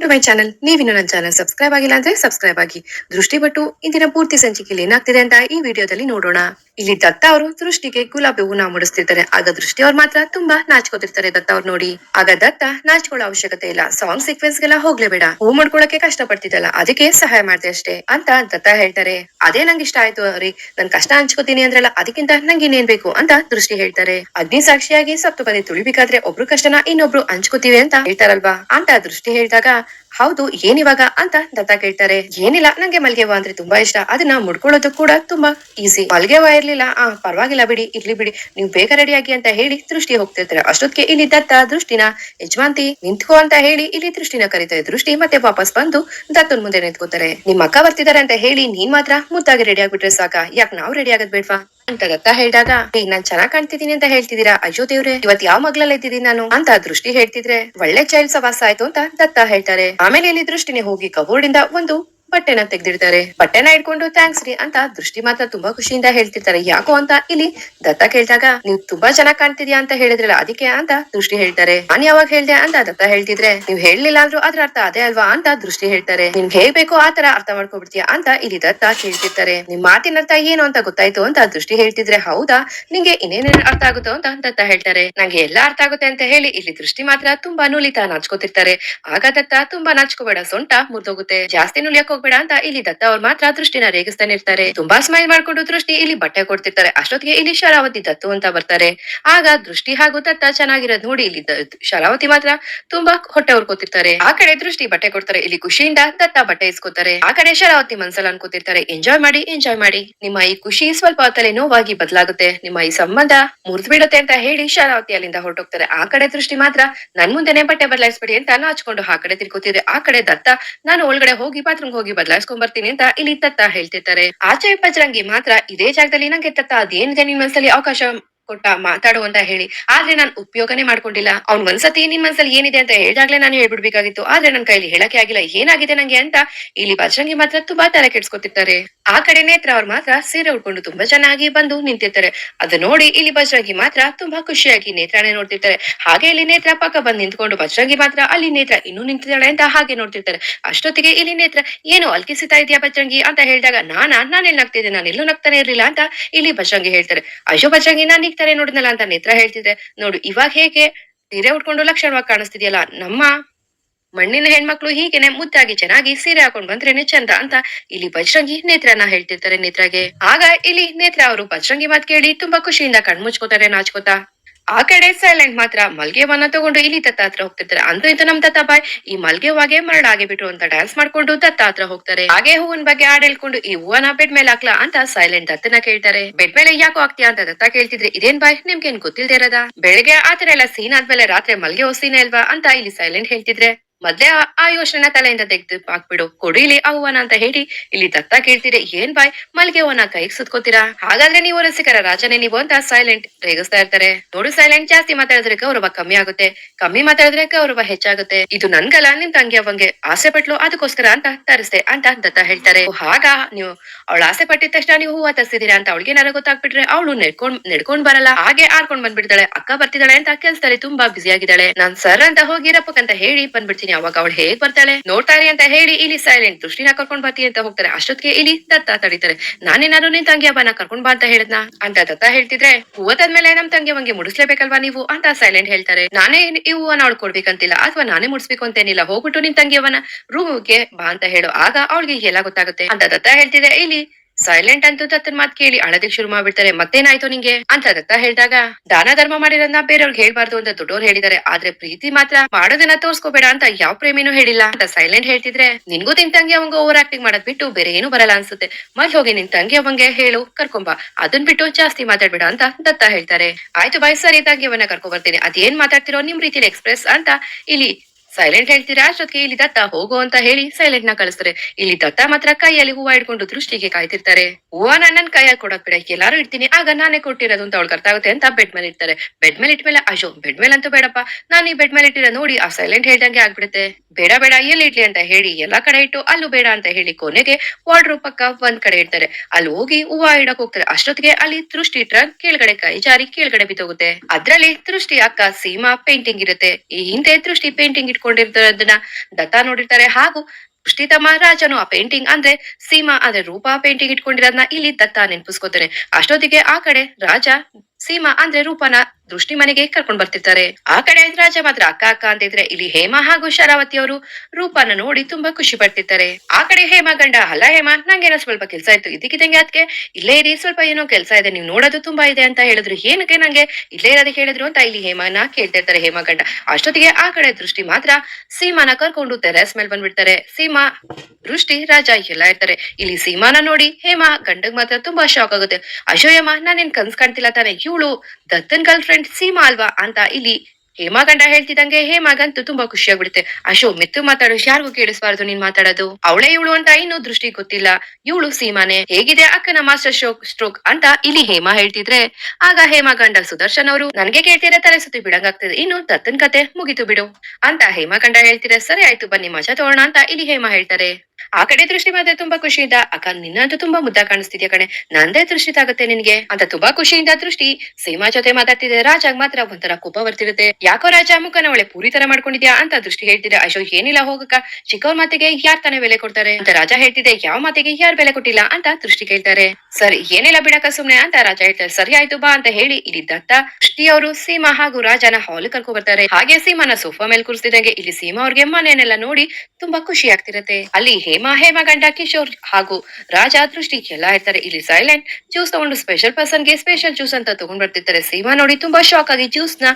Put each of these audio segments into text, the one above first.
To my channel ನೀವಿನ್ನು ನನ್ನ channel subscribe ಆಗಿಲ್ಲ ಅಂದ್ರೆ ಸಬ್ಸ್ಕ್ರೈಬ್ ಆಗಿ. ದೃಷ್ಟಿ ಬಟ್ಟು ಇಂದಿನ ಪೂರ್ತಿ ಸಂಚಿಕೆಯಲ್ಲಿ ಏನಾಗ್ತಿದೆ ಅಂತ ಈ ವಿಡಿಯೋದಲ್ಲಿ ನೋಡೋಣ. ಇಲ್ಲಿ ದತ್ತ ಅವರು ದೃಷ್ಟಿಗೆ ಗುಲಾಬಿ ಹೂನ ಮುಡಿಸ್ತಿರ್ತಾರೆ. ಆಗ ದೃಷ್ಟಿ ಅವ್ರು ಮಾತ್ರ ತುಂಬಾ ನಾಚ್ಕೋತಿರ್ತಾರೆ ದತ್ತ ಅವ್ರು ನೋಡಿ. ಆಗ ದತ್ತ ನಾಚ್ಕೊಳ್ಳೋ ಅವಶ್ಯಕತೆ ಇಲ್ಲ. ಸಾಂಗ್ ಸೀಕ್ವೆನ್ಸ್ ಗೆಲ್ಲ ಹೋಗ್ಲೇಬೇಡ ಹೂ ಮಾಡ್ಕೊಳಕ್ಕೆ ಕಷ್ಟ ಪಡ್ತಿದ್ದಲ್ಲ ಅದಕ್ಕೆ ಸಹಾಯ ಮಾಡ್ದೆ ಅಷ್ಟೇ ಅಂತ ದತ್ತ ಹೇಳ್ತಾರೆ. ಅದೇ ನಂಗೆ ಇಷ್ಟ ಆಯ್ತು ಅವ್ರಿ. ನನ್ ಕಷ್ಟ ಹಂಚ್ಕೋತೀನಿ ಅಂದ್ರಲ್ಲ, ಅದಕ್ಕಿಂತ ನಂಗೆ ಇನ್ನೇನ್ ಬೇಕು ಅಂತ ದೃಷ್ಟಿ ಹೇಳ್ತಾರೆ. ಅಗ್ನಿ ಸಾಕ್ಷಿಯಾಗಿ ಸತ್ತು ಬದಿ ತುಳಿಬೇಕಾದ್ರೆ ಒಬ್ರು ಕಷ್ಟನ ಇನ್ನೊಬ್ರು ಹಂಚ್ಕೋತೀವಿ ಅಂತ ಹೇಳ್ತಾರಲ್ವಾ ಅಂತ ದೃಷ್ಟಿ ಹೇಳಿದಾಗ ಹೌದು, ಏನಿವಾಗ ಅಂತ ದತ್ತ ಕೇಳ್ತಾರೆ. ಏನಿಲ್ಲ, ನಂಗೆ ಮಲ್ಗೆ ಹೂವ ಅಂದ್ರೆ ತುಂಬಾ ಇಷ್ಟ. ಅದನ್ನ ಮುಡ್ಕೊಳ್ಳೋದು ಕೂಡ ತುಂಬಾ ಈಸಿ ಮಲ್ಗೆ ಹೂವ ಇರ್ಲಿಲ್ಲ, ಆ, ಪರವಾಗಿಲ್ಲ ಬಿಡಿ, ಇರ್ಲಿ ಬಿಡಿ. ನೀವು ಬೇಗ ರೆಡಿಯಾಗಿ ಅಂತ ಹೇಳಿ ದೃಷ್ಟಿ ಹೋಗ್ತಿರ್ತಾರೆ. ಅಷ್ಟೊತ್ತಿಗೆ ಇಲ್ಲಿ ದತ್ತ ದೃಷ್ಟಿನ ಯಜಮಾಂತಿ ನಿಂತ್ಕೋ ಅಂತ ಹೇಳಿ ಇಲ್ಲಿ ದೃಷ್ಟಿನ ಕರೀತಾರೆ ದೃಷ್ಟಿ ಮತ್ತೆ ವಾಪಸ್ ಬಂದು ದತ್ತನ್ ಮುಂದೆ ನಿಂತ್ಕೋತಾರೆ. ನಿಮ್ ಅಕ್ಕ ಬರ್ತಿದಾರೆ ಅಂತ ಹೇಳಿ ನೀನ್ ಮಾತ್ರ ಮುದ್ದಾಗಿ ರೆಡಿ ಆಗ್ಬಿಟ್ರೆ ಸಾಕ. ಯಾಕೆ ನಾವು ರೆಡಿ ಆಗದ್ ಬೇಡ್ವಾ? ಅಂತ ದತ್ತ ಹೇಳಿದಾಗ, ಏ, ನಾನ್ ಚೆನ್ನಾಗ್ ಕಾಣ್ತಿದೀನಿ ಅಂತ ಹೇಳ್ತಿದೀರಾ ಅಯ್ಯೋ ದೇವ್ರೆ ಇವತ್ ಯಾವ ಮಗ್ಲಲ್ಲ ಇದ್ದೀನಿ ನಾನು? ಅಂತ ದೃಷ್ಟಿ ಹೇಳ್ತಿದ್ರೆ, ಒಳ್ಳೆ ಚೈಲ್ಡ್ ಸವಾಸ ಆಯ್ತು, ಅಂತ ದತ್ತ ಹೇಳ್ತಾರೆ. ಆಮೇಲೆ ಎಲ್ಲಿದ್ರು ಅಷ್ಟೇನೆ ಹೋಗಿ ಕಬೋರ್ಡ್ ಇಂದ ಒಂದು ಬಟ್ಟೆನ ತೆಗ್ದಿರ್ತಾರೆ ಬಟ್ಟೆನ ಇಟ್ಕೊಂಡು ಥ್ಯಾಂಕ್ಸ್ ರೀ ಅಂತ ದೃಷ್ಟಿ ಮಾತ್ರ ತುಂಬಾ ಖುಷಿಯಿಂದ ಹೇಳ್ತಿರ್ತಾರೆ. ಯಾಕೋ ಅಂತ ಇಲ್ಲಿ ದತ್ತ ಕೇಳ್ದಾಗ, ನೀವು ತುಂಬಾ ಚೆನ್ನಾಗ್ ಕಾಣ್ತಿದ್ಯಾ? ಅಂತ ಹೇಳಿದ್ರಲ್ಲ, ಅದಕ್ಕೆ ಅಂತ ದೃಷ್ಟಿ ಹೇಳ್ತಾರೆ. ನಾನ್ ಯಾವಾಗ ಹೇಳ್ದೆ ಅಂತ ದತ್ತ ಹೇಳ್ತಿದ್ರೆ, ನೀವ್ ಹೇಳಲಿಲ್ಲ ಅಂದ್ರೂ ಅದ್ರ ಅರ್ಥ ಅದೇ ಅಲ್ವಾ? ಅಂತ ದೃಷ್ಟಿ ಹೇಳ್ತಾರೆ. ನಿಮ್ಗೆ ಹೇಗ್ ಆ ತರ ಅರ್ಥ ಮಾಡ್ಕೊಬಿಡ್ತೀಯಾ? ಅಂತ ಇಲ್ಲಿ ದತ್ತ ಕೇಳ್ತಿರ್ತಾರೆ. ನಿಮ್ ಮಾತಿನ ಅರ್ಥ ಏನು ಅಂತ ಗೊತ್ತಾಯ್ತು? ಅಂತ ದೃಷ್ಟಿ ಹೇಳ್ತಿದ್ರೆ, ಹೌದಾ? ನಿಂಗೆ ಇನ್ನೇನೇನ್ ಅರ್ಥ ಆಗುತ್ತೋ? ಅಂತ ದತ್ತ ಹೇಳ್ತಾರೆ. ನಂಗೆ ಎಲ್ಲಾ ಅರ್ಥ ಆಗುತ್ತೆ ಅಂತ ಹೇಳಿ ಇಲ್ಲಿ ದೃಷ್ಟಿ ಮಾತ್ರ ತುಂಬಾ ನುಲಿತಾ ನಾಚ್ಕೋತಿರ್ತಾರೆ. ಆಗ ದತ್ತ ತುಂಬಾ ನಾಚ್ಕೋಬೇಡ, ಸೊಂಟ ಮುರಿದೋಗುತ್ತೆ. ಜಾಸ್ತಿ ನುಲಿಯಕ್ ಹೋಗ್ಬೇಡ ಅಂತ ಇಲ್ಲಿ ದತ್ತ ಅವ್ರು ಮಾತ್ರ ದೃಷ್ಟಿನ ರೇಗಿಸ್ತಾನೆ ಇರ್ತಾರೆ. ತುಂಬಾ ಸ್ಮೈಲ್ ಮಾಡ್ಕೊಂಡು ದೃಷ್ಟಿ ಇಲ್ಲಿ ಬಟ್ಟೆ ಕೊಡ್ತಿರ್ತಾರೆ. ಅಷ್ಟೊತ್ತಿಗೆ ಇಲ್ಲಿ ಶರಾವತಿ ದತ್ತು ಅಂತ ಬರ್ತಾರೆ. ಆಗ ದೃಷ್ಟಿ ಹಾಗೂ ದತ್ತ ಚೆನ್ನಾಗಿರೋದ್ ನೋಡಿ ಇಲ್ಲಿ ಶರಾವತಿ ಮಾತ್ರ ತುಂಬಾ ಹೊಟ್ಟೆ ಹೊರ್ಕೋತಿರ್ತಾರೆ ಆ ಕಡೆ ದೃಷ್ಟಿ ಬಟ್ಟೆ ಕೊಡ್ತಾರೆ. ಇಲ್ಲಿ ಖುಷಿಯಿಂದ ದತ್ತ ಬಟ್ಟೆ ಇಸ್ಕೋತಾರೆ. ಆ ಕಡೆ ಶರಾವತಿ ಮನ್ಸಲ್ಲಿ ಅನ್ಕೋತಿರ್ತಾರೆ ಎಂಜಾಯ್ ಮಾಡಿ ಎಂಜಾಯ್ ಮಾಡಿ. ನಿಮ್ಮ ಈ ಖುಷಿ ಸ್ವಲ್ಪ ತಲೆ ನೋವಾಗಿ ಬದಲಾಗುತ್ತೆ. ನಿಮ್ಮ ಈ ಸಂಬಂಧ ಮುರಿದು ಬಿಡುತ್ತೆ ಅಂತ ಹೇಳಿ ಶರಾವತಿ ಅಲ್ಲಿಂದ ಹೊರಟೋಗ್ತಾರೆ. ಆ ಕಡೆ ದೃಷ್ಟಿ ಮಾತ್ರ ನನ್ ಮುಂದೆನೆ ಬಟ್ಟೆ ಬದಲಾಯಿಸ್ಬೇಡಿ ಅಂತ ನಾಚ್ಕೊಂಡು ಆ ಕಡೆ ತಿರ್ಕೋತಿದ್ರೆ ಆ ಕಡೆ ದತ್ತ, ನಾನು ಒಳಗಡೆ ಹೋಗಿ ಬಾತ್ರೂಮ್ ಹೋಗಿ ಬದಲಾಯಿಸ್ಕೊಂಡ್ ಬರ್ತೀನಿ ಅಂತ ಇಲ್ಲಿ ತತ್ತ ಹೇಳ್ತಿರ್ತಾರೆ. ಆಚೆ ಪಜರಂಗಿ ಮಾತ್ರ ಇದೇ ಜಾಗದಲ್ಲಿ ನಂಗೆ ತತ್ತ ಅದೇನಿದೆ ನಿನ್ ಮನಸ್ಸಲ್ಲಿ ಅವಕಾಶ ಕೊಟ್ಟ ಮಾತಾಡು ಅಂತ ಹೇಳಿ. ಆದ್ರೆ ನಾನು ಉಪಯೋಗನೇ ಮಾಡ್ಕೊಂಡಿಲ್ಲ. ಅವ್ನ್ ಒಂದ್ಸತಿ ನಿನ್ ಮನ್ಸಲ್ಲಿ ಏನಿದೆ ಅಂತ ಹೇಳ್ದಾಗ್ಲೇ ನಾನು ಹೇಳ್ಬಿಡ್ಬೇಕಾಗಿತ್ತು. ಆದ್ರೆ ನನ್ ಕೈಲಿ ಹೇಳಕ್ಕೆ ಆಗಿಲ್ಲ. ಏನಾಗಿದೆ ನಂಗೆ ಅಂತ ಇಲ್ಲಿ ಬಜರಂಗಿ ಮಾತ್ರ ತುಂಬಾ ತಲೆ ಕೆಡ್ಸ್ಕೊತಿರ್ತಾರೆ. ಆ ಕಡೆ ನೇತ್ರ ಅವ್ರು ಮಾತ್ರ ಸೀರೆ ಉಟ್ಕೊಂಡು ತುಂಬಾ ಚೆನ್ನಾಗಿ ಬಂದು ನಿಂತಿರ್ತಾರೆ. ಅದು ನೋಡಿ ಇಲ್ಲಿ ಬಜರಂಗಿ ಮಾತ್ರ ತುಂಬಾ ಖುಷಿಯಾಗಿ ನೇತ್ರನೇ ನೋಡ್ತಿರ್ತಾರೆ. ಹಾಗೆ ಇಲ್ಲಿ ನೇತ್ರ ಪಕ್ಕ ಬಂದ್ ನಿಂತ್ಕೊಂಡು ಬಜರಂಗಿ ಮಾತ್ರ ಅಲ್ಲಿ ನೇತ್ರ ಇನ್ನೂ ನಿಂತಿದ್ದಾಳೆ ಅಂತ ಹಾಗೆ ನೋಡ್ತಿರ್ತಾರೆ. ಅಷ್ಟೊತ್ತಿಗೆ ಇಲ್ಲಿ ನೇತ್ರ, ಏನು ಅಲ್ಕಿಸಿತಾ ಇದೆಯಾ ಬಜರಂಗಿ? ಅಂತ ಹೇಳಿದಾಗ, ನಾನಾ ನಾನೆಲ್ಲ ನಗ್ತಿದ್ದೆ? ನಾನು ಎಲ್ಲೂ ನಗ್ತಾನೆ ಇರ್ಲಿಲ್ಲ ಅಂತ ಇಲ್ಲಿ ಬಜರಂಗಿ ಹೇಳ್ತಾರೆ. ಅಯ್ಯೋ ಬಜರಂಗಿ, ನಾನ್ ನಿಗ್ತಾರೆ ನೋಡಿದ್ನಲ್ಲ ಅಂತ ನೇತ್ರ ಹೇಳ್ತಿದ್ರೆ, ನೋಡು, ಇವಾಗ ಹೇಗೆ ಸೀರೆ ಉಟ್ಕೊಂಡು ಲಕ್ಷಣವಾಗಿ ಕಾಣಿಸ್ತಿದ್ಯಲ್ಲ, ನಮ್ಮ ಮಣ್ಣಿನ ಹೆಣ್ಮಕ್ಳು ಹೀಗೇನೆ ಮುದ್ದಾಗಿ ಚೆನ್ನಾಗಿ ಸೀರೆ ಹಾಕೊಂಡ್ ಬಂದ್ರೇನೆ ಚಂದ ಅಂತ ಇಲ್ಲಿ ಬಜರಂಗಿ ನೇತ್ರನ ಹೇಳ್ತಿರ್ತಾರೆ ನೇತ್ರಾಗೆ. ಆಗ ಇಲ್ಲಿ ನೇತ್ರ ಅವರು ಬಜರಂಗಿ ಮಾತ್ ಕೇಳಿ ತುಂಬಾ ಖುಷಿಯಿಂದ ಕಣ್ಮುಚ್ಕೋತಾರೆ, ನಾಚ್ಕೋತಾ. ಆ ಕಡೆ ಸೈಲೆಂಟ್ ಮಾತ್ರ. ಮಲ್ಗೆ ಹೂವನ್ನ ತಗೊಂಡು ಇಲ್ಲಿ ತತ್ತ ಹತ್ರ ಹೋಗ್ತಿರ್ತಾರೆ ಅಂತೂ ಇಂತ ನಮ್ ತತ್ತ ಬಾಯ್, ಈ ಮಲ್ಗೆ ಹೂವಾಗೆ ಮರಳ ಆಗಿಬಿಟ್ರು ಅಂತ ಡ್ಯಾನ್ಸ್ ಮಾಡ್ಕೊಂಡು ತತ್ತ ಹತ್ರ ಹೋಗ್ತಾರೆ. ಹಾಗೆ ಹೂವನ್ ಬಗ್ಗೆ ಹಾಡ್ ಹೇಳ್ಕೊಂಡು ಈ ಹೂವನ ಬೆಡ್ ಮೇಲೆ ಹಾಕ್ಲಾ ಅಂತ ಸೈಲೆಂಟ್ ದತ್ತನ ಕೇಳ್ತಾರೆ. ಬೆಡ್ ಮೇಲೆ ಯಾಕೋ ಆಗ್ತೀಯಾ ಅಂತ ದತ್ತ ಕೇಳ್ತಿದ್ರೆ, ಇದೇನ್ ಬಾಯ್, ನಿಮ್ಗೇನ್ ಗೊತ್ತಿಲ್ದೇ ಇರೋದ? ಬೆಳಗ್ಗೆ ಆತರ ಎಲ್ಲ ಸೀನ್ ಆದ್ಮೇಲೆ ರಾತ್ರಿ ಮಲ್ಗೆ ಹೊಸೀನೇ ಅಲ್ವಾ ಅಂತ ಇಲ್ಲಿ ಸೈಲೆಂಟ್ ಹೇಳ್ತಿದ್ರೆ. ಮೊದ್ಲೇ ಆ- ಯೋಚನೆನ ತಲೆಯಿಂದ ತೆಗೆದು ಹಾಕ್ಬಿಡು. ಕೊಡಿಲಿ ಅವ್ವನ ಅಂತ ಹೇಳಿ ಇಲ್ಲಿ ದತ್ತ ಕೇಳ್ತಿದೆ. ಏನ್ ಬಾಯ್ ಮಲ್ಗೆ ಹೂವನ ಕೈಗೆ ಸುತ್ಕೋತೀರಾ? ಹಾಗಾದ್ರೆ ನೀವು ರಸಿಕರ ರಾಜನೇ ನೀವು ಅಂತ ಸೈಲೆಂಟ್ ರೇಗಿಸ್ತಾ ಇರ್ತಾರೆ. ನೋಡು ಸೈಲೆಂಟ್ ಜಾಸ್ತಿ ಮಾತಾಡಿದ್ರೆ ಗೌರವ ಕಮ್ಮಿ ಆಗುತ್ತೆ. ಕಮ್ಮಿ ಮಾತಾಡಿದ್ರೆ ಗೌರವ ಹೆಚ್ಚಾಗುತ್ತೆ. ಇದು ನನ್ಗಲ್ಲ, ನಿಮ್ ತಂಗಿ ಅವಂಗೆ ಆಸೆ ಪಟ್ಲು ಅದಕ್ಕೋಸ್ಕರ ಅಂತ ತರಿಸ್ದೆ ಅಂತ ದತ್ತ ಹೇಳ್ತಾರೆ. ಹಾಗ? ನೀವು ಅವಳು ಆಸೆ ಪಟ್ಟಿದ ತಕ್ಷಣ ನೀವು ಹೂವ ತರಿಸಿದೀರಾ ಅಂತ ಅವಳಿಗೆ ಏನಾರ ಗೊತ್ತಾಗ್ಬಿಟ್ರೆ ಅವಳು ನೆಡ್ಕೊಂಡ್ ನೆಡ್ಕೊಂಡ್ ಬರಲ್ಲ. ಹಾಗೆ ಆಡ್ಕೊಂಡ್ ಬಂದ್ಬಿಡ್ತಾಳೆ. ಅಕ್ಕ ಬರ್ತಿದ್ದಾಳೆ ಅಂತ ಕೆಲ್ಸದಲ್ಲಿ ತುಂಬಾ ಬ್ಯುಸಿ ಆಗಿದ್ದಾಳೆ. ನಾನ್ ಸರ್ ಅಂತ ಹೋಗಿರಪ್ಪ ರಪ್ಪಕ್ಕಂತ ಹೇಳಿ ಬಂದ್ಬಿಡ್ತೀನಿ. ಅವಾಗ ಅವಳು ಹೇಗ್ ಬರ್ತಾಳೆ? ನೋಡ್ತಾರೆ ಅಂತ ಹೇಳಿ ಇಲ್ಲಿ ಸೈಲೆಂಟ್ ದೃಷ್ಟಿನ ಕರ್ಕೊಂಡ್ ಬರ್ತೀನಿ ಅಂತ ಹೋಗ್ತಾರೆ. ಅಷ್ಟೊತ್ತಿಗೆ ಇಲ್ಲಿ ದತ್ತ ತಡಿತಾರೆ. ನಾನೇನಾದ್ರು ನಿನ್ ತಂಗಿ ಹಬ್ಬನ ಕರ್ಕೊಂಡ್ ಬಾ ಅಂತ ಹೇಳಿದ್ನ? ಅಂತ ದತ್ತ ಹೇಳ್ತಿದ್ರೆ ಹೂವದಾದ್ಮೇಲೆ ನಮ್ ತಂಗಿ ಅವಂಗೆ ಮುಡಿಸ್ಲೇಬೇಕಲ್ವಾ ನೀವು? ಅಂತ ಸೈಲೆಂಟ್ ಹೇಳ್ತಾರೆ. ನಾನೇ ಈ ಹೂವನ ಅವಳು ಕೊಡ್ಬೇಕಂತಿಲ್ಲ, ಅಥವಾ ನಾನೇ ಮುಡಿಸ್ಬೇಕು ಅಂತೇನಿಲ್ಲ, ಹೋಗ್ಬಿಟ್ಟು ನಿನ್ ತಂಗಿ ಅವನ ರೂಮ್ಗೆ ಬಾ ಅಂತ ಹೇಳು ಆಗ ಅವಳಿಗೆ ಎಲ್ಲ ಗೊತ್ತಾಗುತ್ತೆ. ಅಂತ ದತ್ತ ಹೇಳ್ತಿದೆ. ಇಲ್ಲಿ ಸೈಲೆಂಟ್ ಅಂತೂ ದತ್ತನ್ ಮಾತ್ ಕೇಳಿ ಅಳದಿಕ್ ಶುರು ಮಾಡ್ಬಿಡ್ತಾರೆ. ಮತ್ತೇನಾಯ್ತು ನಿಂಗೆ? ಅಂತ ದತ್ತ ಹೇಳಿದಾಗ, ದಾನ ಧರ್ಮ ಮಾಡಿರೋದನ್ನ ಬೇರೆಯವ್ರಿಗೆ ಹೇಳ್ಬಾರ್ದು ಅಂತ ದೊಡ್ಡವ್ರು ಹೇಳಿದಾರೆ ಆದ್ರೆ ಪ್ರೀತಿ ಮಾತ್ರ ಮಾಡೋದನ್ನ ತೋರ್ಸ್ಕೋಬೇಡ ಅಂತ ಯಾವ ಪ್ರೇಮಿನೂ ಹೇಳಿಲ್ಲ. ಅಂತ ಸೈಲೆಂಟ್ ಹೇಳ್ತಿದ್ರೆ, ನಿನ್ಗೂ ನಿನ್ ತಂಗಿ ಅವಂಗ ಓವರ್ ಆಕ್ಟಿಂಗ್ ಮಾಡದ್ ಬಿಟ್ಟು ಬೇರೆ ಏನು ಬರಲ್ಲ ಅನ್ಸುತ್ತೆ. ಮಲ್ ಹೋಗಿ ನಿನ್ ತಂಗಿ ಅವಂಗೆ ಹೇಳು ಕರ್ಕೊಂಬ ಅದನ್ ಬಿಟ್ಟು ಜಾಸ್ತಿ ಮಾತಾಡ್ಬೇಡ ಅಂತ ದತ್ತ ಹೇಳ್ತಾರೆ. ಆಯ್ತು ಬಾಯ್, ಸರಿ ತಂಗಿ ಅವನ್ನ ಕರ್ಕೊಂಡ್ ಬರ್ತೀನಿ. ಅದೇನ್ ಮಾತಾಡ್ತಿರೋ ನಿಮ್ ರೀತಿಲಿ ಎಕ್ಸ್ಪ್ರೆಸ್ ಅಂತ ಇಲ್ಲಿ ಸೈಲೆಂಟ್ ಹೇಳ್ತೀರಾ? ಅಷ್ಟೊತ್ತಿಗೆ ಇಲ್ಲಿ ದತ್ತ ಹೋಗು ಅಂತ ಹೇಳಿ ಸೈಲೆಂಟ್ನ ಕಳಿಸ್ತಾರೆ. ಇಲ್ಲಿ ದತ್ತ ಮಾತ್ರ ಕೈಯಲ್ಲಿ ಹೂವ ಹಿಡ್ಕೊಂಡು ದೃಷ್ಟಿಗೆ ಕಾಯ್ತಿರ್ತಾರೆ. ಹೂವ ನನ್ನ ಕೈಯಲ್ಲಿ ಕೊಡಕ್ ಬಿಡ, ಎಲ್ಲಾರು ಇಡ್ತೀನಿ. ಆಗ ನಾನೇ ಕೊಟ್ಟಿರೋದು ಅಂತ ಅವಳು ಅರ್ಥ ಆಗುತ್ತೆ ಅಂತ ಬೆಡ್ ಮೇಲೆ ಇಡ್ತಾರೆ. ಬೆಡ್ ಮೇಲೆ ಇಟ್ಮೇಲೆ ಅಶೋ ಬೆಡ್ ಮೇಲೆ ಅಂತೂ ಬೇಡಪ್ಪ. ನಾನು ಈ ಬೆಡ್ ಮೇಲೆ ಇಟ್ಟಿರೋ ನೋಡಿ ಆ ಸೈಲೆಂಟ್ ಹೇಳ್ದಂಗೆ ಆಗ್ಬಿಡುತ್ತೆ. ಬೇಡ ಬೇಡ, ಎಲ್ಲಿ ಇಡ್ಲಿ ಅಂತ ಹೇಳಿ ಎಲ್ಲಾ ಕಡೆ ಇಟ್ಟು, ಅಲ್ಲೂ ಬೇಡ ಅಂತ ಹೇಳಿ ಕೊನೆಗೆ ವಾರ್ಡ್ರೂ ಪಕ್ಕ ಒಂದ್ ಕಡೆ ಇಡ್ತಾರೆ. ಅಲ್ಲಿ ಹೋಗಿ ಹೂವ ಇಡಕ್ ಹೋಗ್ತಾರೆ. ಅಷ್ಟೊತ್ತಿಗೆ ಅಲ್ಲಿ ದೃಷ್ಟಿ ಟ್ರಕ್ ಕೆಳಗಡೆ ಕೈ ಜಾರಿ, ಕೆಳಗಡೆ ಬಿದ್ದೋಗುತ್ತೆ. ಅದ್ರಲ್ಲಿ ದೃಷ್ಟಿ ಅಕ್ಕ, ಸೀಮಾ ಪೇಂಟಿಂಗ್ ಇರುತ್ತೆ. ಈ ಹಿಂದೆ ದೃಷ್ಟಿ ಪೇಂಟಿಂಗ್ ಇಟ್ಕೊಂಡು ಇಟ್ಕೊಂಡಿರೋದನ್ನ ದತ್ತ ನೋಡಿರ್ತಾರೆ. ಹಾಗೂ ಪುಷ್ಟಿತ ಮಹಾರಾಜನು ರಾಜನು ಆ ಪೇಂಟಿಂಗ್ ಅಂದ್ರೆ ಸೀಮಾ ಅಂದ್ರೆ ರೂಪಾ ಪೇಂಟಿಂಗ್ ಇಟ್ಕೊಂಡಿರೋದನ್ನ ಇಲ್ಲಿ ದತ್ತ ನೆನ್ಪಿಸ್ಕೋತಾನೆ. ಅಷ್ಟೊತ್ತಿಗೆ ಆ ಕಡೆ ರಾಜ ಸೀಮಾ ಅಂದ್ರೆ ರೂಪನ ದೃಷ್ಟಿ ಮನೆಗೆ ಕರ್ಕೊಂಡ್ ಬರ್ತಿರ್ತಾರೆ. ಆ ಕಡೆ ರಾಜ ಮಾತ್ರ ಅಕ್ಕ ಅಕ್ಕ ಅಂತಿದ್ರೆ ಇಲ್ಲಿ ಹೇಮಾ ಹಾಗೂ ಶರಾವತಿ ಅವರು ರೂಪಾನ ನೋಡಿ ತುಂಬಾ ಖುಷಿ ಪಡ್ತಿರ್ತಾರೆ. ಆ ಕಡೆ ಹೇಮಾ ಗಂಡ, ಅಲ್ಲ ಹೇಮಾ, ನಂಗೇನೋ ಸ್ವಲ್ಪ ಕೆಲ್ಸ ಇತ್ತು ಇದಕ್ಕಿದಂಗೆ ಅದಕ್ಕೆ ಇಲ್ಲೇ ಇರಿ, ಸ್ವಲ್ಪ ಏನೋ ಕೆಲಸ ಇದೆ, ನೀವು ನೋಡೋದು ತುಂಬಾ ಇದೆ ಅಂತ ಹೇಳಿದ್ರು. ಏನಕ್ಕೆ ನಂಗೆ ಇಲ್ಲೇ ಇರೋದಕ್ಕೆ ಹೇಳಿದ್ರು ಅಂತ ಇಲ್ಲಿ ಹೇಮಾನ ಕೇಳ್ತಿರ್ತಾರೆ ಹೇಮಾ ಗಂಡ. ಅಷ್ಟೊತ್ತಿಗೆ ಆ ಕಡೆ ದೃಷ್ಟಿ ಮಾತ್ರ ಸೀಮಾನ ಕರ್ಕೊಂಡು ತೆರೆಸ್ ಮೇಲೆ ಬಂದ್ಬಿಡ್ತಾರೆ. ಸೀಮಾ, ದೃಷ್ಟಿ, ರಾಜ ಎಲ್ಲ ಇರ್ತಾರೆ. ಇಲ್ಲಿ ಸೀಮಾನ ನೋಡಿ ಹೇಮಾ ಗಂಡಗ್ ಮಾತ್ರ ತುಂಬಾ ಶಾಕ್ ಆಗುತ್ತೆ. ಅಶೋಯಮ್ಮ, ನಾನೇನ್ ಕನ್ಸ್ ಕಾಣ್ತಿಲ್ಲ ತಾನೆ? ಇವಳು ದತ್ತನ್ ಗರ್ಲ್ ಫ್ರೆಂಡ್ ಸೀಮಾ ಅಲ್ವಾ ಅಂತ ಇಲ್ಲಿ ಹೇಮಾ ಗಂಡ ಹೇಳ್ತಿದ್ದಂಗೆ ಹೇಮಾಗಂತೂ ತುಂಬಾ ಖುಷಿ ಅಶೋಕ್ ಅಶೋ, ಮೆತ್ತು ಮಾತಾಡು ಯಾರಿಗೂ ಕೇಳಿಸ್ಬಾರ್ದು ನೀನ್ ಮಾತಾಡೋದು. ಅವಳೆ ಇವಳು ಅಂತ ಇನ್ನೂ ದೃಷ್ಟಿ ಗೊತ್ತಿಲ್ಲ. ಇವಳು ಸೀಮಾನೆ. ಹೇಗಿದೆ ಅಕ್ಕನ ಮಾಸ್ಟರ್ ಶೋಕ್ ಸ್ಟ್ರೋಕ್ ಅಂತ ಇಲ್ಲಿ ಹೇಮಾ ಹೇಳ್ತಿದ್ರೆ, ಆಗ ಹೇಮಾ ಗಂಡ ಸುದರ್ಶನ್ ಅವರು, ನನಗೆ ಕೇಳ್ತಿದ್ರೆ ತಲೆ ಸುತ್ತಿ ಬಿಡಂಗಾಗ್ತದೆ. ಇನ್ನು ತತ್ತನ್ ಕತೆ ಮುಗಿತು ಬಿಡು. ಅಂತ ಹೇಮಾ ಗಂಡ ಹೇಳ್ತಿದ್ರೆ, ಸರಿ ಆಯ್ತು, ಬನ್ನಿ ಮಜಾ ತಗೋಣ ಅಂತ ಇಲ್ಲಿ ಹೇಮಾ ಹೇಳ್ತಾರೆ. ಆ ಕಡೆ ದೃಷ್ಟಿ ಮಾತ್ರ ತುಂಬಾ ಖುಷಿಯಿಂದ, ಅಕ್ಕ, ನಿನ್ನಂತೂ ತುಂಬಾ ಮುದ್ದ ಕಾಣಿಸ್ತಿದ್ಯಾ ಕಣೆ. ನಂದೇ ದೃಷ್ಟಿ ತಾಗುತ್ತೆ ನಿನ್ಗೆ. ಅಂತ ತುಂಬಾ ಖುಷಿಯಿಂದ ದೃಷ್ಟಿ ಸೀಮಾ ಜೊತೆ ಮಾತಾಡ್ತಿದೆ ರಾಜಾಗ್ ಮಾತ್ರ ಒಂಥರ ಕೋಪ ಬರ್ತಿರುತ್ತೆ. ಯಾಕೋ ರಾಜ ಮುಖನ ಅವಳೆ ಪೂರಿ ತರ ಮಾಡ್ಕೊಂಡಿದ್ಯಾ ಅಂತ ದೃಷ್ಟಿ ಹೇಳ್ತಿದೆ ಅಶೋಕ್ ಏನಿಲ್ಲ ಹೋಗಕ್ಕ. ಚಿಕ್ಕವ್ರ ಮಾತಿಗೆ ಯಾರ್ ತಾನೇ ಬೆಲೆ ಕೊಡ್ತಾರೆ? ಅಂತ ರಾಜ ಹೇಳ್ತಿದೆ, ಯಾವ ಮಾತಿಗೆ ಯಾರ್ ಬೆಲೆ ಕೊಟ್ಟಿಲ್ಲ? ಅಂತ ದೃಷ್ಟಿ ಕೇಳ್ತಾರೆ. ಸರಿ, ಏನಿಲ್ಲ ಬಿಡಕ ಸುಮ್ನೆ, ಅಂತ ರಾಜ ಹೇಳ್ತಾರೆ. ಸರಿ ಆಯ್ತು, ಬಾ, ಅಂತ ಹೇಳಿ ಇಲ್ಲಿ ದತ್ತ ದೃಷ್ಟಿ ಅವರು ಸೀಮಾ ಹಾಗೂ ರಾಜನ ಹಾಲ್ ಕರ್ಕೊ ಬರ್ತಾರೆ. ಹಾಗೆ ಸೀಮಾನ ಸೋಫಾ ಮೇಲೆ ಕೂರಿಸಿದಂಗೆ ಇಲ್ಲಿ ಸೀಮಾ ಅವ್ರಿಗೆ ಮನೆಯನ್ನೆಲ್ಲ ನೋಡಿ ತುಂಬಾ ಖುಷಿ ಆಗ್ತಿರತ್ತೆ. ಅಲ್ಲಿ ಹೇಮಾ, ಹೇಮ ಗಂಡ ಕಿಶೋರ್ ಹಾಗೂ ರಾಜ ದೃಷ್ಟಿ ಎಲ್ಲ ಇರ್ತಾರೆ. ಇಲ್ಲಿ ಸೈಲೆಂಟ್ ಜ್ಯೂಸ್ ತಗೊಂಡು ಸ್ಪೆಷಲ್ ಪರ್ಸನ್ಗೆ ಸ್ಪೆಷಲ್ ಜ್ಯೂಸ್ ಅಂತ ತಗೊಂಡ್ ಬರ್ತಿರ್ತಾರೆ. ಸೀಮಾ ನೋಡಿ ತುಂಬಾ ಶಾಕ್ ಆಗಿ ಜ್ಯೂಸ್ನ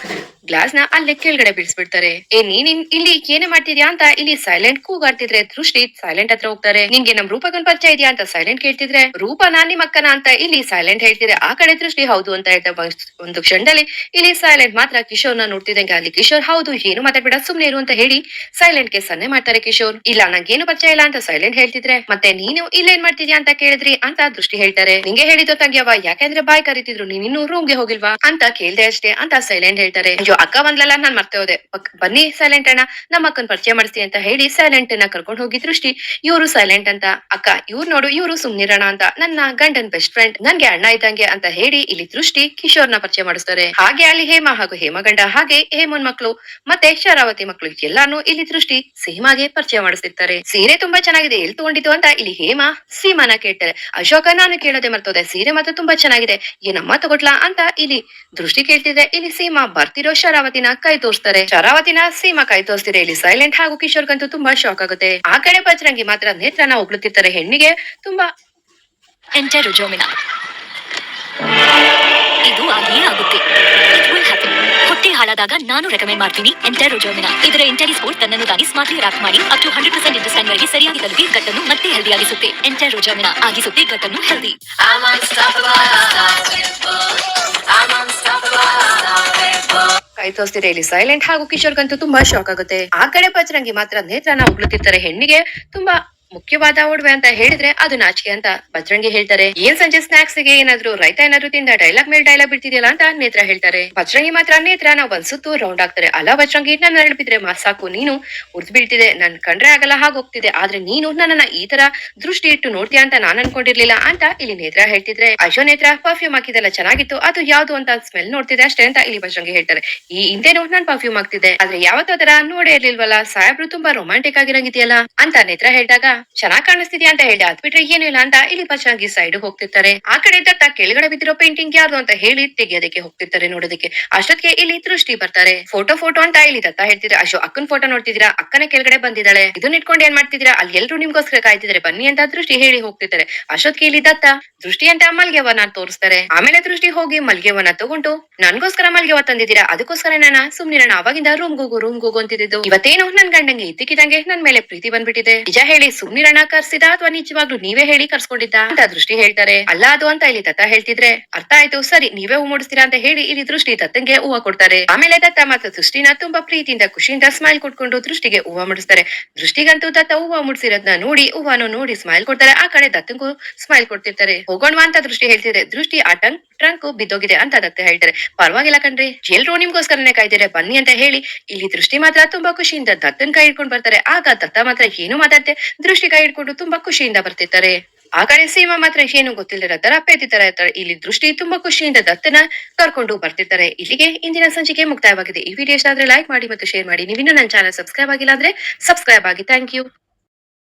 ಗ್ಲಾಸ್ನ ಅಲ್ಲೇ ಕೆಳಗಡೆ ಬಿಡಿಸ್ಬಿಡ್ತಾರೆ ಏ, ನೀನ್ ಇಲ್ಲಿ ಏನೇ ಮಾಡ್ತಿದ್ಯಾ ಅಂತ ಇಲ್ಲಿ ಸೈಲೆಂಟ್ ಕೂಗಾಡ್ತಿದ್ರೆ ದೃಷ್ಟಿ ಸೈಲೆಂಟ್ ಹತ್ರ ಹೋಗ್ತಾರೆ. ನಿಂಗೆ ನಮ್ ರೂಪಕನ್ ಪರಿಚಯ ಇದೆಯಾ ಅಂತ ಸೈಲೆಂಟ್ ಕೇಳ್ತಿದ್ರೆ, ರೂಪನಾ ನಿಮ್ ಅಕ್ಕನ ಅಂತ ಇಲ್ಲಿ ಸೈಲೆಂಟ್ ಹೇಳ್ತಿದ್ರೆ ಆ ಕಡೆ ದೃಷ್ಟಿ ಹೌದು ಅಂತ ಹೇಳ್ತಾರೆ ಒಂದ್- ಒಂದು ಕ್ಷಣದಲ್ಲಿ ಇಲ್ಲಿ ಸೈಲೆಂಟ್ ಮಾತ್ರ ಕಿಶೋರ್ನ ನೋಡ್ತಿದಂಗೆ ಅಲ್ಲಿ ಕಿಶೋರ್ ಹೌದು, ಏನು ಮಾತಾಡ್ಬೇಡ, ಸುಮ್ನೆ ಇರು ಅಂತ ಹೇಳಿ ಸೈಲೆಂಟ್ಗೆ ಸನ್ನೆ ಮಾಡ್ತಾರೆ ಕಿಶೋರ್. ಇಲ್ಲ, ನಂಗೇನು ಪರಿಚಯ ಇಲ್ಲ ಅಂತ ಸೈಲೆಂಟ್ ಹೇಳ್ತಿದ್ರೆ, ಮತ್ತೆ ನೀನು ಇಲ್ಲೇನ್ ಮಾಡ್ತಿದ್ಯಾ ಅಂತ ಕೇಳಿದ್ರಿ ಅಂತ ದೃಷ್ಟಿ ಹೇಳ್ತಾರೆ. ನಿಂಗೆ ಹೇಳಿದ್ದು ತಂಗ್ಯವ ಯಾಕಂದ್ರೆ ಬಾಯ್ ಕರಿತಿದ್ರು ನೀನ್ ರೂಮ್ ರೂಮ್ಗೆ ಹೋಗಿಲ್ವಾ ಅಂತ ಕೇಳ್ದೆ ಅಷ್ಟೇ ಅಂತ ಸೈಲೆಂಟ್ ಹೇಳ್ತಾರೆ. ಅಯ್ಯೋ, ಅಕ್ಕ ಬಂದ್ಲಲ್ಲ, ನಾನ್ ಮರ್ತೆ ಹೋದೆ. ಬನ್ನಿ ಸೈಲೆಂಟ್ ಅಣ್ಣ, ನಮ್ಮ ಅಕ್ಕನ್ ಪರಿಚಯ ಮಾಡಿಸ್ತೀನಿ ಅಂತ ಹೇಳಿ ಸೈಲೆಂಟ್ನ ಕರ್ಕೊಂಡು ಹೋಗಿ ದೃಷ್ಟಿ. ಇವರು ಸೈಲೆಂಟ್ ಅಂತ. ಅಕ್ಕ, ಇವ್ರು ನೋಡು, ಇವರು ಸುಮ್ನಿರಣ ಅಂತ. ನನ್ನ ಗಂಡನ್ ಬೆಸ್ಟ್ ಫ್ರೆಂಡ್ ನನ್ಗೆ ಅಣ್ಣ ಇದ್ದಂಗೆ ಅಂತ ಹೇಳಿ ಇಲ್ಲಿ ದೃಷ್ಟಿ ಕಿಶೋರ್ನ ಪರಿಚಯ ಮಾಡಿಸ್ತಾರೆ. ಹಾಗೆ ಅಲ್ಲಿ ಹೇಮ ಹಾಗೂ ಹೇಮಗಂಡ ಹಾಗೆ ಹೇಮನ್ ಮಕ್ಕಳು ಮತ್ತೆ ಶರಾವತಿ ಮಕ್ಕಳು ಎಲ್ಲಾನು ಇಲ್ಲಿ ದೃಷ್ಟಿ ಸೀಮಾಗೆ ಪರಿಚಯ ಮಾಡಿಸ್ತಿರ್ತಾರೆ. ಸೀರೆ ತುಂಬಾ ಚೆನ್ನಾಗಿದೆ ಎಲ್ಲಿ ತಗೊಂಡಿದ್ದು ಅಂತ ಇಲ್ಲಿ ಹೇಮಾ, ಸೀಮಾನ ಕೇಳ್ತಾರೆ. ಅಶೋಕ ನಾನು ಕೇಳೋದೆ ಮರ್ತೋದೆ, ಸೀರೆ ಮಾತ್ರ ತುಂಬಾ ಚೆನ್ನಾಗಿದೆ. ಏನಮ್ಮ ತಗೊಟ್ಲಾ ಅಂತ ಇಲ್ಲಿ ದೃಷ್ಟಿ ಕೇಳ್ತಿದ್ರೆ ಇಲ್ಲಿ ಸೀಮಾ ಬರ್ತಿರೋ ಶರಾವತಿನ ಕೈ ತೋರಿಸ್ತಾರೆ. ಶರಾವತಿನ ಸೀಮಾ ಕೈ ತೋರಿಸ್ತಿದೆ ಇಲ್ಲಿ ಸೈಲೆಂಟ್ ಹಾಗೂ ಕಿಶೋರ್ಗಂತೂ ತುಂಬಾ ಶಾಕ್ ಆಗುತ್ತೆ. ಆ ಕಡೆ ಬಜರಂಗಿ ಮಾತ್ರ ನೇತ್ರನ ಉಗ್ಳುತ್ತಿರ್ತಾರೆ ಹೆಣ್ಣಿಗೆ ತುಂಬಾ. Enterogermina. ಇದು ಆಗಿಯೇ ಆಗುತ್ತೆ. ಇಟ್ ವಿಲ್ ಹ್ಯಾಪನ್ ಹೊಟ್ಟೆ ಹಾಳಾದಾಗ ನಾನು ರೆಕಮೆಂಡ್ ಮಾಡ್ತೀನಿ ಎಂಟರ್ ರುಜೋಮಿನ ಇದರ ಎಂಟರಿ ಸ್ಪೋರ್ಟ್ ತನ್ನನ್ನು ತಾನೇ ಸ್ಮಾರ್ಟ್ಲಿ ರಾಕ್ ಮಾಡಿ up to hundred percent intestine ವರೆಗೆ ಸರಿಯಾಗಿ ತಲುಪಿ ಗಟ್ಟನ್ನು ಮತ್ತೆ ಹೆಲ್ದಿ ಆಗಿಸುತ್ತೆ ಎಂಟರ್ ರುಜೋಮಿನ ಆಗಿಸುತ್ತೆ ಗಟ್ಟನ್ನು healthy I'm unstoppable, unstoppable. I'm unstoppable, unstoppable. ಕೈ ತೋರಿಸ್ತಿದೆ ಇಲ್ಲಿ ಸೈಲೆಂಟ್ ಹಾಗೂ ಕಿಶೋರ್ಗಂತೂ ತುಂಬಾ ಶಾಕ್ ಆಗುತ್ತೆ. ಆ ಕಡೆ ಪಚರಂಗಿ ಮಾತ್ರ ನೇತ್ರನ ಉಗ್ಳುತ್ತಿರ್ತಾರೆ ಹೆಣ್ಣಿಗೆ. ತುಂಬಾ ಮುಖ್ಯವಾದ ಒಡವೆ ಅಂತ ಹೇಳಿದ್ರೆ ಅದು ನಾಚಿಕೆ ಅಂತ ಬಜರಂಗಿ ಹೇಳ್ತಾರೆ. ಏನ್ ಸಂಜೆ ಸ್ನಾಕ್ಸ್ಗೆ ಏನಾದ್ರು ರೈತ ಏನಾದ್ರು ತಿಂದ ಡೈಲಾಗ್ ಮೇಲೆ ಡೈಲಾಗ್ ಬಿಡ್ತಿದ್ಯಲ್ಲ ಅಂತ ನೇತ್ರ ಹೇಳ್ತಾರೆ. ಬಜರಂಗಿ ಮಾತ್ರ ನೇತ್ರ, ನಾವ್ ಒಂದ್ ಸುತ್ತು ರೌಂಡ್ ಆಗ್ತಾರೆ ಅಲ್ಲ ಬಜರಂಗಿ ನನ್ನ ನೆನಪಿದ್ರೆ ಮಾ ಸಾಕು, ನೀನು ಉರ್ದು ಬೀಳ್ತಿದೆ, ನನ್ ಕಂಡ್ರೆ ಆಗಲ್ಲ ಹಾಗೋಗ್ತಿದೆ ಆದ್ರೆ ನೀನು ನನ್ನ ಈ ತರ ದೃಷ್ಟಿ ಇಟ್ಟು ನೋಡ್ತೀಯ ಅಂತ ನಾನ್ ಅನ್ಕೊಂಡಿರ್ಲಿಲ್ಲ ಅಂತ ಇಲ್ಲಿ ನೇತ್ರ ಹೇಳ್ತಿದ್ರೆ. ಅಶೋ ನೇತ್ರ ಪರ್ಫ್ಯೂಮ್ ಹಾಕಿದೆಲ್ಲ ಚೆನ್ನಾಗಿತ್ತು, ಅದು ಯಾವ್ದು ಅಂತ ಸ್ಮೆಲ್ ನೋಡ್ತಿದೆ ಅಷ್ಟೇ ಅಂತ ಇಲ್ಲಿ ಬಜರಂಗಿ ಹೇಳ್ತಾರೆ. ಈ ಹಿಂದೆನೂ ನಾನ್ ಪರ್ಫ್ಯೂಮ್ ಆಗ್ತಿದೆ ಆದ್ರೆ ಯಾವತ್ತೂ ತರ ನೋಡೇ ಇರ್ಲಿಲ್ವಲ್ಲ, ಸಾಹೇಬ್ರು ತುಂಬಾ ರೊಮ್ಯಾಂಟಿಕ್ ಆಗಿರಂಗಿದೆಯಲ್ಲ ಅಂತ ನೇತ್ರ ಹೇಳಿದಾಗ ಚೆನ್ನಾಗ್ ಕಾಣಿಸ್ತಿದ್ಯಾ ಅಂತ ಹೇಳಿ ಅದ್ ಬಿಟ್ರೆ ಏನೂ ಇಲ್ಲ ಅಂತ ಇಲ್ಲಿ ಪಚಾಗಿ ಸೈಡ್ ಹೋಗ್ತಿರ್ತಾರೆ. ಆ ಕಡೆ ದತ್ತ ಕೆಳಗಡೆ ಬಿದ್ದಿರೋ ಪೇಂಟಿಂಗ್ ಯಾರ್ದು ಅಂತ ಹೇಳಿ ತೆಗೆಯೋದಕ್ಕೆ ಹೋಗ್ತಿರ್ತಾರೆ ನೋಡೋದಕ್ಕೆ. ಅಷ್ಟೊತ್ತಿಗೆ ಇಲ್ಲಿ ದೃಷ್ಟಿ ಬರ್ತಾರೆ. ಫೋಟೋ ಫೋಟೋ ಅಂತ ಇಲ್ಲಿ ದತ್ತ ಹೇಳ್ತಿದ್ರೆ. ಅಶೋ, ಅಕ್ಕನ್ ಫೋಟೋ ನೋಡ್ತಿದ್ದೀರಾ? ಅಕ್ಕನ ಕೆಳಗಡೆ ಬಂದಿದ್ದಾಳೆ. ಇದನ್ನ ಇಟ್ಕೊಂಡು ಏನ್ ಮಾಡ್ತಿದ್ದೀರಾ? ಅಲ್ಲಿ ಎಲ್ರು ನಿಮ್ಗೋಸ್ಕರ ಕಾಯ್ತಿದ್ರೆ ಬನ್ನಿ ಅಂತ ದೃಷ್ಟಿ ಹೇಳಿ ಹೋಗ್ತಿರ್ತಾರೆ. ಅಷ್ಟೊತ್ತಿಗೆ ಇಲ್ಲಿ ದತ್ತ ದೃಷ್ಟಿ ಅಂತ ಮಲ್ಗೆವನ ತೋರಿಸ್ತಾರೆ. ಆಮೇಲೆ ದೃಷ್ಟಿ ಹೋಗಿ ಮಲ್ಗೆವನ ತಗೊಂಡು, ನನ್ಗೋಸ್ಕರ ಮಲ್ಗೆವ ತಂದಿದ್ದೀರಾ? ಅದಕ್ಕೋಸ್ಕರ ನಾನು ಸುಮ್ನಿರಣ ಅವಾಗಿಂದ ರೂಮ್ ಹೋಗು ರೂಮ್ ಹೋಗು ಅಂತಿದ್ದು. ಇವತ್ತೇನೋ ನನ್ ಗಂಡಂಗೆ ಇದ್ದಕ್ಕಿದಂಗೆ ನನ್ ಮೇಲೆ ಪ್ರೀತಿ ಬಂದ್ಬಿಟ್ಟಿದೆ. ನಿಜ ಹೇಳಿ ಸುಮ್ನಿರಣ ಕರ್ಸಿದ ಅಥವಾ ನಿಜವಾಗ್ಲೂ ನೀವೇ ಹೇಳಿ ಕರ್ಸ್ಕೊಂಡಿದ್ದ ಅಂತ ದೃಷ್ಟಿ ಹೇಳ್ತಾರೆ ಅಲ್ಲ ಅದು ಅಂತ ಇಲ್ಲಿ ತತ್ತ ಹೇಳ್ತಿದ್ರೆ, ಅರ್ಥ ಆಯ್ತು, ಸರಿ, ನೀವೇ ಹೂ ಮೂಡಿಸ್ತೀರಾ ಅಂತ ಹೇಳಿ ಇಲ್ಲಿ ದೃಷ್ಟಿ ತತ್ತಂಗೆ ಹೂವ ಕೊಡ್ತಾರೆ. ಆಮೇಲೆ ದತ್ತ ಮತ್ತು ದೃಷ್ಟಿನ ತುಂಬಾ ಪ್ರೀತಿಯಿಂದ, ಖುಷಿಯಿಂದ ಸ್ಮೈಲ್ ಕೊಟ್ಕೊಂಡು ದೃಷ್ಟಿಗೆ ಹೂವ ಮುಡಿಸ್ತಾರೆ. ದೃಷ್ಟಿಗಂತೂ ದತ್ತ ಹೂವ ಮುಡಿಸಿರೋದ್ನ ನೋಡಿ, ಹೂವನು ನೋಡಿ ಸ್ಮೈಲ್ ಕೊಡ್ತಾರೆ. ಆ ಕಡೆ ದತ್ತಂಗೂ ಸ್ಮೈಲ್ ಕೊಡ್ತಿರ್ತಾರೆ. ಹೋಗೋಣ ಅಂತ ದೃಷ್ಟಿ ಹೇಳ್ತಿದ್ರೆ ದೃಷ್ಟಿ ಆ ಟಂಗ್ ಟ್ರಂಕ್ ಬಿದ್ದೋಗಿದೆ ಅಂತ ದತ್ತ ಹೇಳ್ತಾರೆ. ಪರವಾಗಿಲ್ಲ ಕಣ್ರಿ, ಎಲ್ರು ನಿಮ್ಗೋಸ್ಕರನೇ ಕಾಯ್ತಿದ್ರೆ ಬನ್ನಿ ಅಂತ ಹೇಳಿ ಇಲ್ಲಿ ದೃಷ್ಟಿ ಮಾತ್ರ ತುಂಬಾ ಖುಷಿಯಿಂದ ದತ್ತನ್ ಕೈ ಹಿಡ್ಕೊಂಡು ಬರ್ತಾರೆ. ಆಗ ದತ್ತ ಮಾತ್ರ ಏನು ಮಾತಾಡ್ತೆ? ದೃಷ್ಟಿ ಕೈ ಹಿಡ್ಕೊಂಡು ತುಂಬಾ ಖುಷಿಯಿಂದ ಬರ್ತಿರ್ತಾರೆ. ಆ ಕಡೆ ಸೀಮಾ ಮಾತ್ರ ಏನು ಗೊತ್ತಿಲ್ಲದ ತರ ಪೇತಿತರ ಇಲ್ಲಿ ದೃಷ್ಟಿ ತುಂಬಾ ಖುಷಿಯಿಂದ ದತ್ತನ ಕರ್ಕೊಂಡು ಬರ್ತಿರ್ತಾರೆ. ಇಲ್ಲಿಗೆ ಇಂದಿನ ಸಂಚಿಕೆ ಮುಕ್ತಾಯವಾಗಿದೆ. ಈ ವಿಡಿಯೋ ಆದ್ರೆ ಲೈಕ್ ಮಾಡಿ ಮತ್ತು ಶೇರ್ ಮಾಡಿ. ನೀವಿನ್ನೂ ನನ್ನ ಚಾನಲ್ ಸಬ್ಸ್ಕ್ರೈಬ್ ಆಗಿಲ್ಲ ಅಂದ್ರೆ ಸಬ್ಸ್ಕ್ರೈಬ್ ಆಗಿ. Thank you